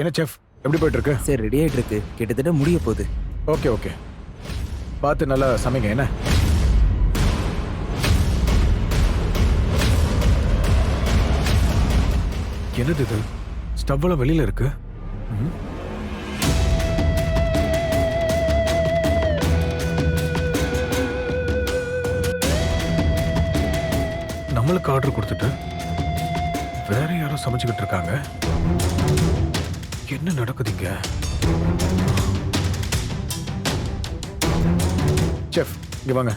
என்ன செஃப் எப்படி போயிட்டு இருக்கு சரி ரெடி ஆயிட்டு இருக்கு கிட்டத்தட்ட முடிய போகுது. ஓகே ஓகே பார்த்து நல்லா சமைங்க என்ன? என்னது இது? ஸ்டவ்வெல்லாம் வெளியில இருக்கு. நம்மளுக்கு ஆர்டர் கொடுத்துட்டு வேற யாரோ சமைச்சுக்கிட்டு இருக்காங்க. என்ன நடக்குதுங்க? செஃப் இங்க வாங்க.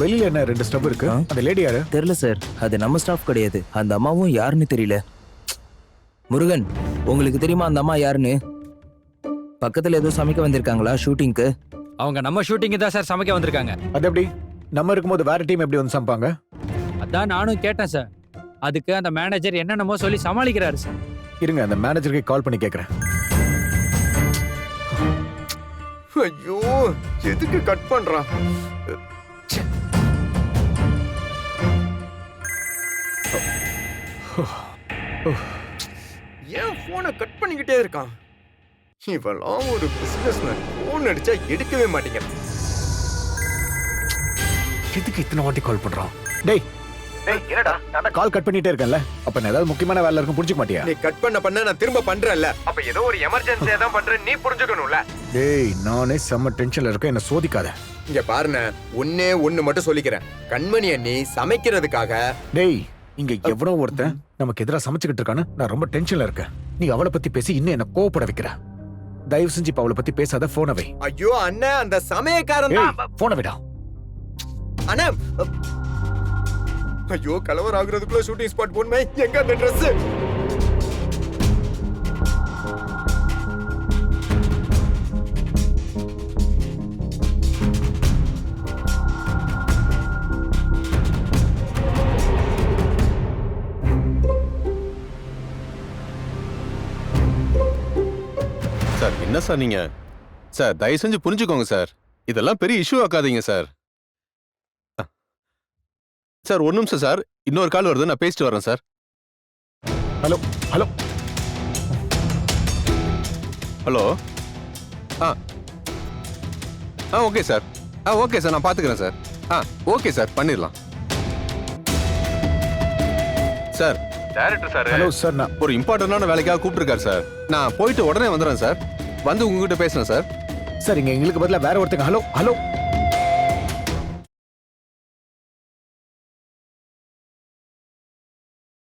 வெளியில என்ன ரெண்டு ஸ்டவ் இருக்கு? அந்த லேடி யாரு? தெரியல சார் அது நம்ம ஸ்டாஃப் கிடையாது. அந்த அம்மாவும் யாருன்னு தெரியல. முருகன் உங்களுக்கு தெரியுமா அந்த அம்மா யாருன்னு? பக்கத்துல ஏதோ சமைக்க வந்திருக்காங்களா ஷூட்டிங்க்கு அவங்க நம்ம ஷூட்டிங்கு தான் சார் சமைக்க வந்திருக்காங்க. அது எப்படி? நம்ம இருக்கும்போது வேற டீம் எப்படி வந்து சமைப்பாங்க? அதான் நானும் கேட்டேன் சார் அதுக்கு அந்த மேனேஜர் என்னென்னமோ சொல்லி சமாளிக்கிறாரு சார் இருங்க அந்த மேனேஜருக்கு கால் பண்ணி கேக்குறேன். ஐயோ எதுக்கு கட் பண்றான். ஏன் போனை கட் பண்ணிக்கிட்டே இருக்கான்? இவெல்லாம் ஒரு பிசினஸ் போன் அடிச்சா எடுக்கவே மாட்டேங்கிறான் எதுக்கு இத்தனை வாட்டி கால் பண்றான்? டேய் கால் கட் பண்ணிட்டே இருக்கேன்ல. அப்ப நான் ஏதாவது முக்கியமான வேலை இருக்கும் புரிஞ்சுக்க மாட்டியா? நீ கட் பண்ண பண்ண நான் திரும்ப பண்றேன்ல. அப்ப ஏதோ ஒரு எமர்ஜென்சியா தான் பண்றேன். நீ புரிஞ்சுக்கணும்ல. டேய் நானே செம்ம டென்ஷன்ல இருக்கேன். என்ன சோதிக்காத. இங்க பாருண்ண ஒன்னே ஒண்ணு மட்டும் சொல்லிக்கிறேன். கண்மணி அண்ணி சமைக்கிறதுக்காக டேய் இங்க எவனோ ஒருத்தன் நமக்கு எதிரா சமைச்சுக்கிட்டு இருக்கான்னு நான் ரொம்ப டென்ஷன்ல இருக்கேன். நீ அவளை பத்தி பேசி இன்னும் என்ன கோவப்பட வைக்கிற. தயவு செஞ்சு இப்ப அவளை பத்தி பேசாத போனை வை. ஐயோ அண்ணன் அந்த சமயக்காரன் தான். போனை விடா. அண்ணா ஐயோ கலவர் ஆகுறதுக்குள்ள ஷூட்டிங் ஸ்பாட் போன்மை எங்க அந்த ட்ரெஸ் சார் என்ன சார் நீங்க? சார் தயவு செஞ்சு புரிஞ்சுக்கோங்க சார். இதெல்லாம் பெரிய இஷ்யூ ஆக்காதீங்க சார். சார் ஒரு நிமிஷம் சார். இன்னொரு கால் வருது நான் பேசிட்டு வரேன் சார். Hello hello. ஹலோ. ஆ. ஆ ஓகே சார். ஆ ஓகே சார் நான் பார்த்துக்கிறேன் சார். ஆ ஓகே சார் பண்ணிடலாம். Sir. Director sir. Hello sir நான் ஒரு இம்பார்ட்டன்டான வேலைக்காக கூப்பிட்டுருக்காரு சார். நான் போயிட்டு உடனே வந்துடுறேன் சார். வந்து உங்ககிட்ட பேசுறேன் சார். சார் இங்க எங்களுக்கு பதிலா வேற ஒருத்தங்க. Hello hello.